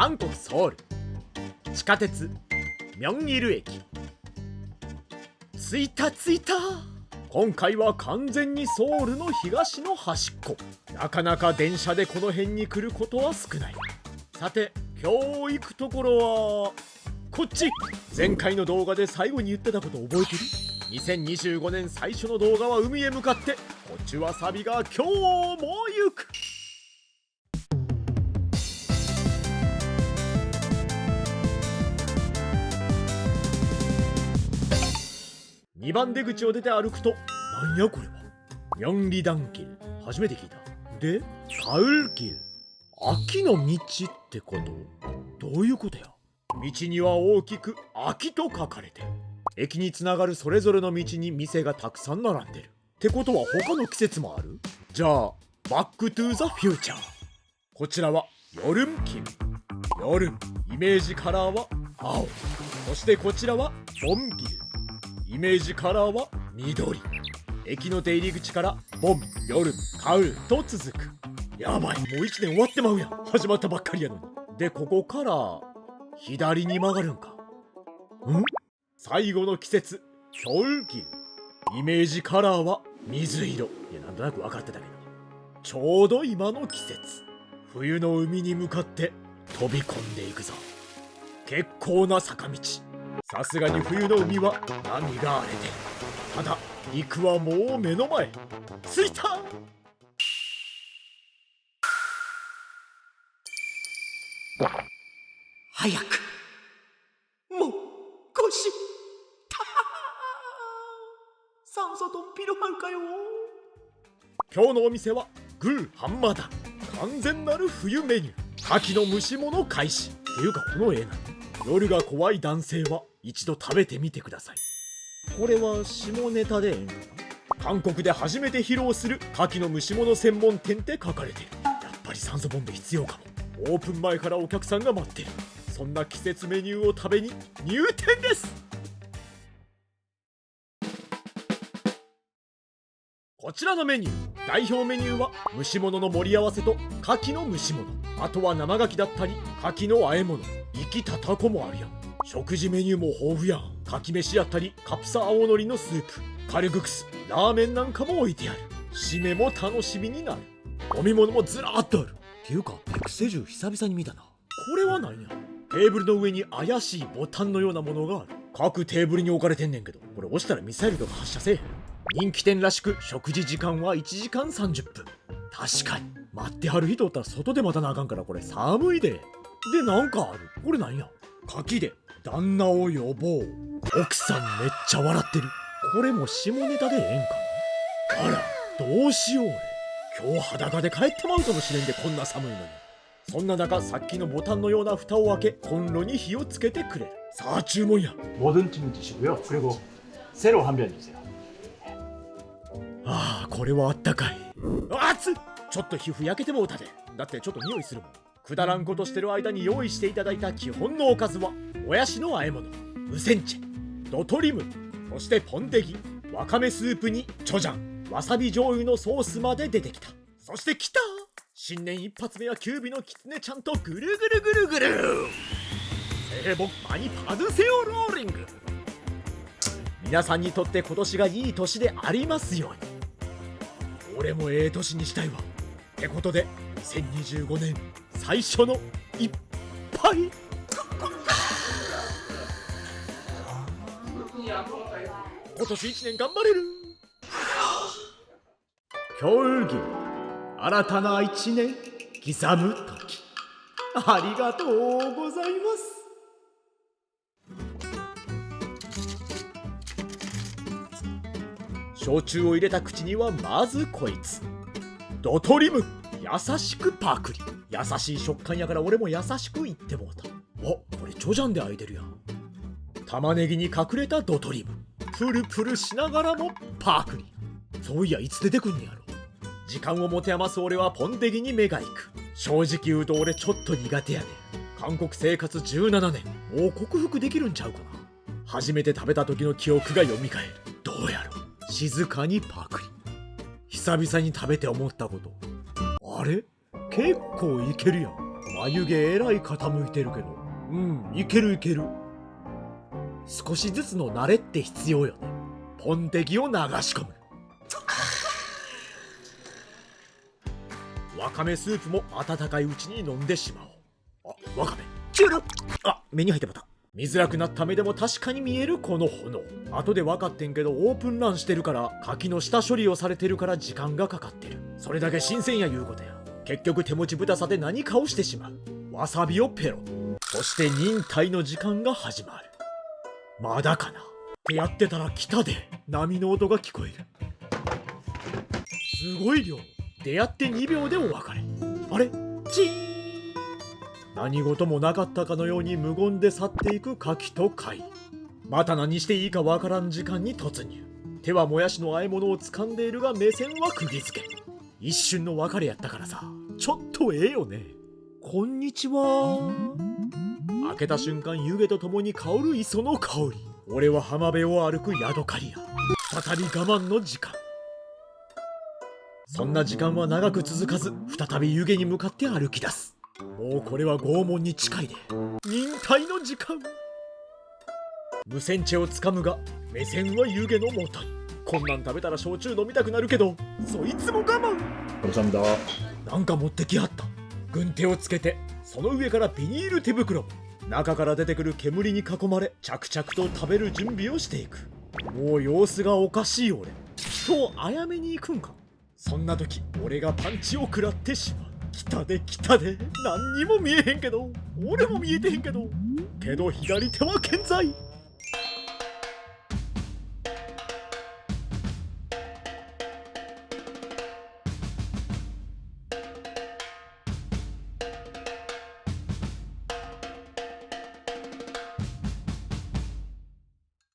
韓国ソウル。地下鉄。ミョンギル駅。着いた着いた。今回は完全にソウルの東の端っこ。なかなか電車でこの辺に来ることは少ない。さて今日行くところはこっち。前回の動画で最後に言ってたこと覚えてる？2025年最初の動画は海へ向かって。こっちはサビが今日も行く。2番出口を出て歩くとなんやこれは。ミョンリダンキル。初めて聞いた。でカウルキル。秋の道ってこと？どういうことや？道には大きく秋と書かれて駅につながるそれぞれの道に店がたくさん並んでる。ってことは他の季節もある？じゃあバックトゥーザフューチャー。こちらはヨルンキルヨイメージカラーは青。そしてこちらはボンギル。イメージカラーは緑。駅の出入り口からボン、夜、カウと続く。やばい。もう1年終わってまうやん。始まったばっかりやのに。でここから左に曲がるんか。ん？最後の季節。キョルギルイメージカラーは水色。いやなんとなく分かってたけど。ちょうど今の季節。冬の海に向かって飛び込んでいくぞ。結構な坂道。さすがに冬の海は波が荒れてた？だ陸はもう目の前着いた早く。もう腰た酸素とピロハンかよ。今日のお店はグーハンマーだ完全なる冬メニュー。牡蠣の蒸し物開始。っていうかこの絵な。夜が怖い男性は一度食べてみてください。これは下ネタでええんかな？韓国で初めて披露する牡蠣の蒸し物専門店って書かれてる。やっぱり酸素ボンベ必要かも。オープン前からお客さんが待ってる。そんな季節メニューを食べに入店です。こちらのメニュー。代表メニューは蒸し物の盛り合わせと牡蠣の蒸し物。あとは生牡蠣だったり牡蠣の和え物。生きたタコもあるやん。食事メニューも豊富やん。牡蠣飯やったりカプサ青のりのスープ。カルグクスラーメンなんかも置いてある。締めも楽しみになる。飲み物もずらーっとある。っていうかペクセジュ久々に見たな。これは何や？テーブルの上に怪しいボタンのようなものがある。各テーブルに置かれてんねんけどこれ押したらミサイルとか発射せえへん人気店らしく食事時間は1時間30分確かに待ってはる人おったら外で待たなあかんからこれ寒いででなんかあるこれなんや柿で旦那を呼ぼう奥さんめっちゃ笑ってるこれも下ネタでええんかなあらどうしよう俺今日裸で帰ってまうかもしれんでこんな寒いのにそんな中さっきのボタンのような蓋を開けコンロに火をつけてくれるさあ注文や 뭐든 드시고요. 그리고 새로 한 변 주세요. ああこれはあったかい。熱っ！ちょっと皮膚焼けてもうたで。だってちょっと匂いするもん。くだらんことしてる間に用意していただいた基本のおかずはもやしの和え物。ウセンチェドトリム。そしてポンデギ。わかめスープにチョジャン。わさび醤油のソースまで出てきた。そして来た！新年一発目はキュービのキツネちゃんとぐるぐるぐるぐる。聖木マニパドゥセオローリング。皆さんにとって今年がいい年でありますように。俺もええ年にしたいわ。ってことで2025年最初の一杯。今年一年頑張れる。競技新たな一年刻む時。ありがとうございます。焼酎を入れた口にはまずこいつ。ドトリム。優しくパクリ。優しい食感やから俺も優しく言ってもうた。おこれチョジャンで開いてるやん。玉ねぎに隠れたドトリム。プルプルしながらもパクリ。そういやいつ出てくんねやろ。時間を持て余す俺はポンデギに目が行く。正直言うと俺ちょっと苦手やね韓国生活17年。もう克服できるんちゃうかな。初めて食べた時の記憶が蘇る。どうやろ静かにパクリ。久々に食べて思ったこと。あれ？結構いけるやん。眉毛えらい傾いてるけど。うんいけるいける。少しずつの慣れって必要よね。ポンテキを流し込む。わかめスープも温かいうちに飲んでしまおう。あわかめ。チュル。あ目に入ってもた。見づらくなった目でも確かに見えるこの炎。後で分かってんけどオープンランしてるから柿の下処理をされてるから時間がかかってる。それだけ新鮮やいうことや。結局手持ち豚さで何かをしてしまう。わさびをペロ。そして忍耐の時間が始まる。まだかな。ってやってたら来たで。波の音が聞こえる。すごい量。出会って2秒でお別れ。あれ？チーン。何事もなかったかのように無言で去っていく柿と貝。また何していいかわからん時間に突入。手はもやしの和え物を掴んでいるが目線は釘付け。一瞬の別れやったからさ。ちょっとええよね。こんにちは。開けた瞬間湯気とともに香る磯の香り。俺は浜辺を歩くヤドカリア再び我慢の時間。そんな時間は長く続かず再び湯気に向かって歩き出すもうこれは拷問に近いで忍耐の時間。無線チェをつかむが目線は湯気のもと。こんなん食べたら焼酎飲みたくなるけどそいつも我慢。おさむだ。なんか持ってきはった。軍手をつけてその上からビニール手袋。中から出てくる煙に囲まれ着々と食べる準備をしていく。もう様子がおかしい俺。人をあやめに行くんか。そんな時俺がパンチを食らってしまう。来たで来たで。何にも見えへんけど。俺も見えてへんけど。けど左手は健在。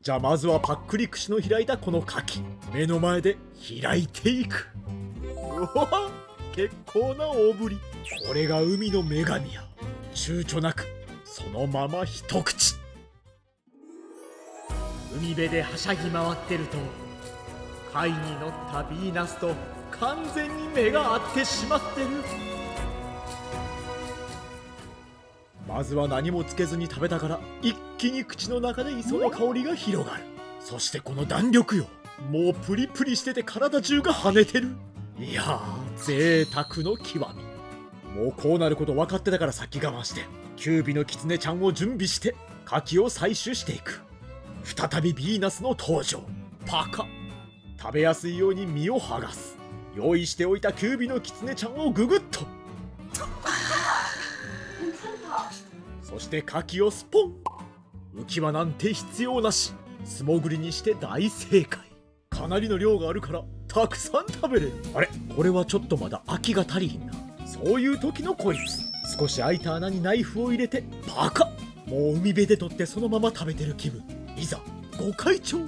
じゃあまずはパックリ串の開いたこの柿。目の前で開いていく。うわ結構な大ぶり。これが海の女神や。躊躇なくそのまま一口。海辺ではしゃぎ回ってると貝に乗ったヴィーナスと完全に目が合ってしまってる。まずは何もつけずに食べたから一気に口の中で磯の香りが広がる。そしてこの弾力よ。もうプリプリしてて体中が跳ねてる。いや贅沢の極み。もうこうなること分かってたから先我慢してキュービのキツネちゃんを準備して牡蠣を採取していく。再びヴィーナスの登場。パカ。食べやすいように身を剥がす。用意しておいたキュービのキツネちゃんをググッと。そして牡蠣をスポン。浮き輪なんて必要なし。素潜りにして大正解。かなりの量があるからたくさん食べれる。あれ？これはちょっとまだ空きが足りひんな。そういう時のこいつ少し開いた穴にナイフを入れてパカ。ッもう海辺で取ってそのまま食べてる気分。いざご開帳う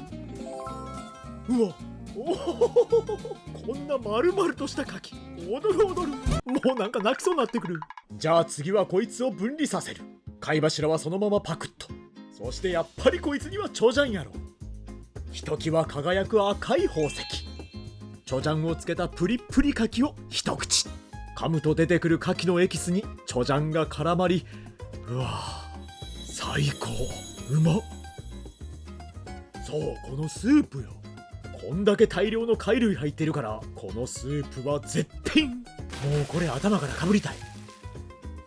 わ。おこんな丸々とした牡蠣踊る踊る。もうなんか泣きそうになってくる。じゃあ次はこいつを分離させる。貝柱はそのままパクッと。そしてやっぱりこいつにはチョジャンやろひときわ輝く赤い宝石。チョジャンをつけたプリップリ牡蠣を一口。噛むと出てくる牡蠣のエキスにチョジャンが絡まりうわ最高。うまそうこのスープよ。こんだけ大量の貝類入ってるからこのスープは絶品。もうこれ頭からかぶりたい。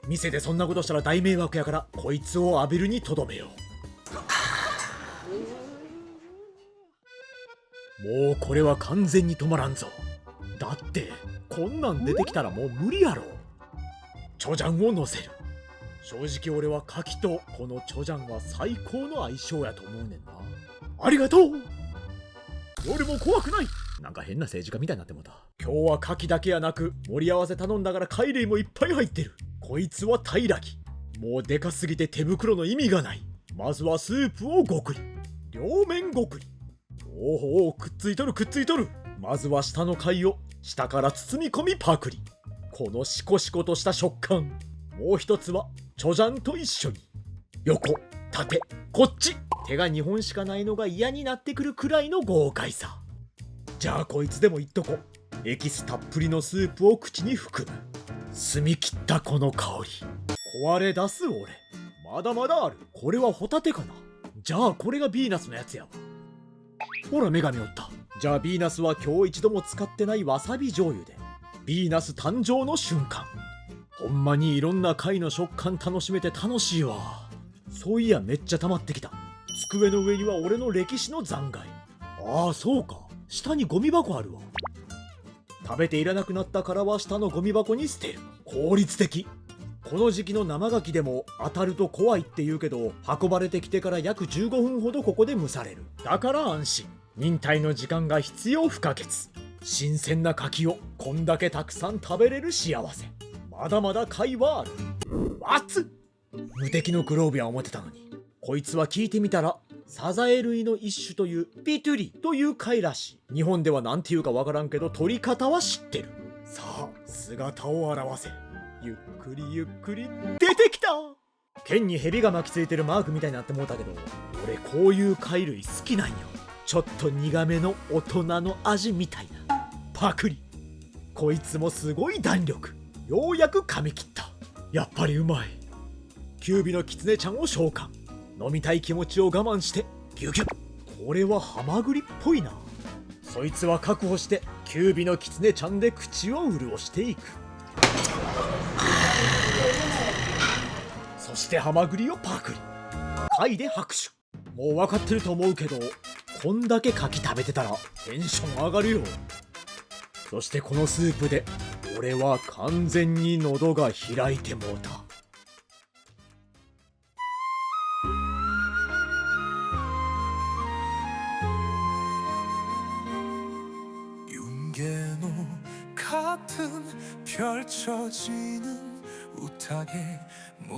店でそんなことしたら大迷惑やからこいつを浴びるにとどめよう。もうこれは完全に止まらんぞ。だってこんなん出てきたらもう無理やろ。チョジャンを乗せる。正直俺は牡蠣とこのチョジャンは最高の相性やと思うねんな。ありがとう。俺も怖くない。なんか変な政治家みたいになってもた。今日は牡蠣だけやなく盛り合わせ頼んだから貝類もいっぱい入ってる。こいつは平木。もうでかすぎて手袋の意味がない。まずはスープをごくり。両面ごくり。おおくっついとるくっついとる。まずは下の貝を下から包み込みパクリ。このシコシコとした食感。もう一つはチョジャンと一緒に。横縦こっち。手が2本しかないのが嫌になってくるくらいの豪快さ。じゃあこいつでも言っとこエキスたっぷりのスープを口に含む。澄み切ったこの香り。壊れ出す俺。まだまだある。これはホタテかな。じゃあこれがヴィーナスのやつやわ。ほら女神おった。じゃあヴィーナスは今日一度も使ってないわさび醤油でヴィーナス誕生の瞬間。ほんまにいろんな貝の食感楽しめて楽しいわ。そういやめっちゃ溜まってきた。机の上には俺の歴史の残骸。ああそうか。下にゴミ箱あるわ。食べていらなくなったからは下のゴミ箱に捨てる。効率的。この時期の生牡蠣でも当たると怖いって言うけど運ばれてきてから約15分ほどここで蒸される。だから安心。忍耐の時間が必要不可欠。新鮮な牡蠣をこんだけたくさん食べれる幸せ。まだまだ貝はある。熱っ！無敵のグローブや思ってたのに。こいつは聞いてみたらサザエ類の一種というピトゥリという貝らしい。日本では何て言うかわからんけど取り方は知ってる。さあ姿を現せ。ゆっくりゆっくり出てきた。剣に蛇が巻きついてるマークみたいになってもうたけど俺こういう貝類好きなんよ。ちょっと苦めの大人の味みたいな。パクリ。こいつもすごい弾力。ようやく噛み切った。やっぱりうまい。キュービのキツネちゃんを召喚。飲みたい気持ちを我慢してギュギュッ。これはハマグリっぽいな。そいつは確保してキュービのキツネちゃんで口を潤していく。そしてハマグリをパクリ。貝で拍手。もう分かってると思うけどこんだけ牡蠣食べてたらテンション上がるよ。そしてこのスープで俺は完全に喉が開いてもうた。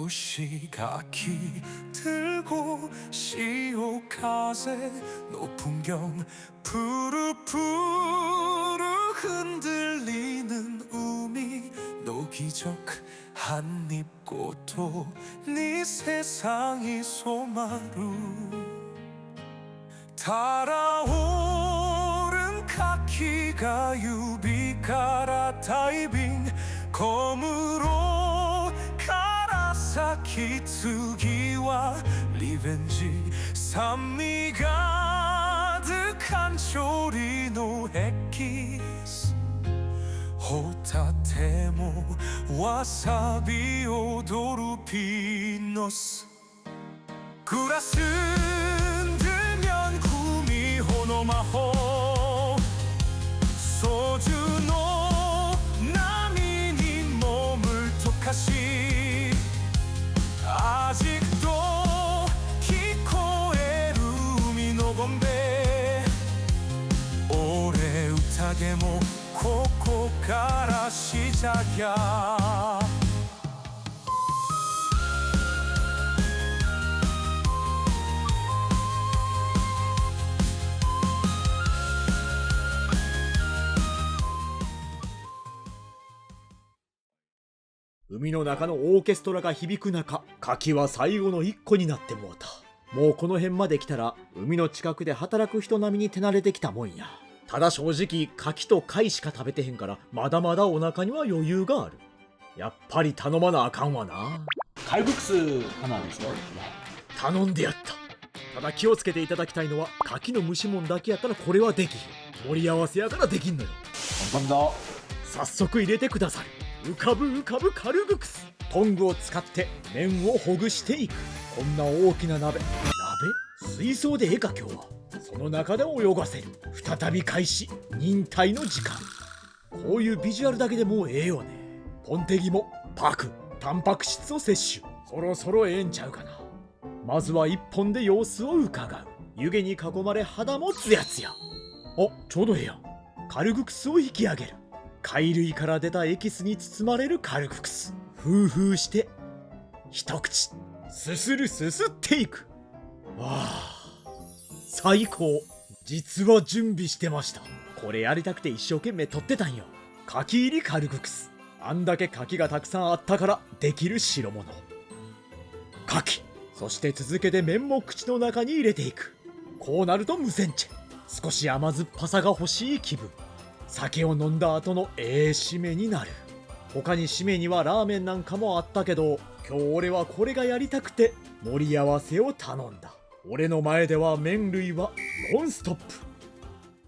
시 높은 경 푸르푸르 흔들리는 우미. 노기적 한입 꽃도 네 세상이 소마루. 달아오른 카키가 유비카라 타이빙. 검으로 카라사키 트기와 리벤지 산미 가득한 조리노 햇기스 호타테모 와사비 오 도루 피노스. 그라스 들면 구미 호노마호 소주노 나미니 몸을 토카시. 아직 宴もここからしなきゃ海の中のオーケストラが響く中柿は最後の一個になってもうたもうこの辺まで来たら海の近くで働く人並みに手慣れてきたもんや。ただ正直、牡蠣と貝しか食べてへんから、まだまだお腹には余裕がある。やっぱり頼まなあかんわな。貝ブックス頼んで。やった。ただ気をつけていただきたいのは、牡蠣の蒸しもんだけやったらこれはできへん。盛り合わせやからできんのよ。簡単だ。早速入れてください。浮かぶ浮かぶカルブックス。トングを使って麺をほぐしていく。こんな大きな鍋。鍋？水槽でええか今日は。その中で泳がせる。再び開始。忍耐の時間。こういうビジュアルだけでもうええよね。ポンテギもパクタンパク質を摂取。そろそろええんちゃうかな。まずは一本で様子を伺う。湯気に囲まれ肌もツヤツヤ。あちょうどええやん。カルグクスを引き上げる。貝類から出たエキスに包まれるカルグクスフーフーして一口すするすすっていく。わあ。最高。実は準備してました。これやりたくて一生懸命撮ってたんよ。牡蠣入りカルグクスあんだけ牡蠣がたくさんあったからできる代物。牡蠣そして続けて麺も口の中に入れていく。こうなると無線チェ。少し甘酸っぱさが欲しい気分。酒を飲んだ後のええ締めになる。他に締めにはラーメンなんかもあったけど今日俺はこれがやりたくて盛り合わせを頼んだ。俺の前では麺類はノンストップ。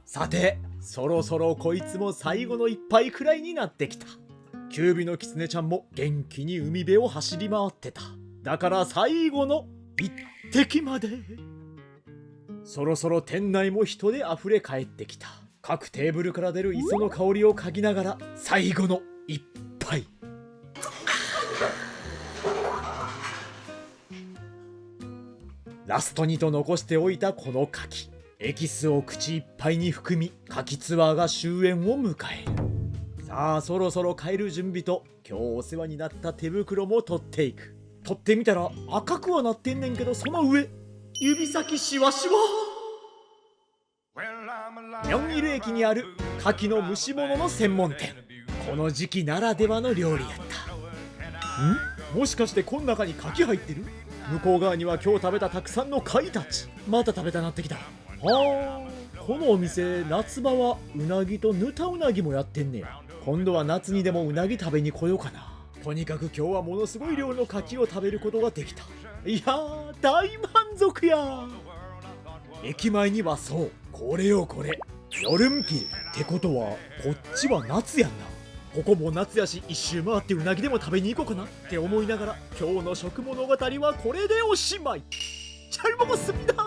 さてそろそろこいつも最後の一杯くらいになってきた。キュービのキツネちゃんも元気に海辺を走り回ってた。だから最後の一滴まで。そろそろ店内も人で溢れ返ってきた。各テーブルから出る磯の香りを嗅ぎながら最後の一杯。ラストにと残しておいたこの牡蠣エキスを口いっぱいに含み牡蠣ツアーが終焉を迎える。さあそろそろ帰る準備と今日お世話になった手袋も取っていく。取ってみたら赤くはなってんねんけどその上指先シワシワ。ミョンイル駅にある牡蠣の蒸し物の専門店。この時期ならではの料理やった。ん？もしかしてこん中に牡蠣入ってる？向こう側には今日食べたたくさんの貝たち。また食べたなってきた。はあ。このお店夏場はうなぎとぬたうなぎもやってんねや。今度は夏にでもうなぎ食べに来ようかな。とにかく今日はものすごい量の牡蠣を食べることができた。いやー大満足や。駅前にはそう。これよこれ。夜んき。ってことはこっちは夏やんな。ここも夏やし一周回ってうなぎでも食べに行こうかなって思いながら今日の食物語はこれでおしまい。チャルモコスミだ。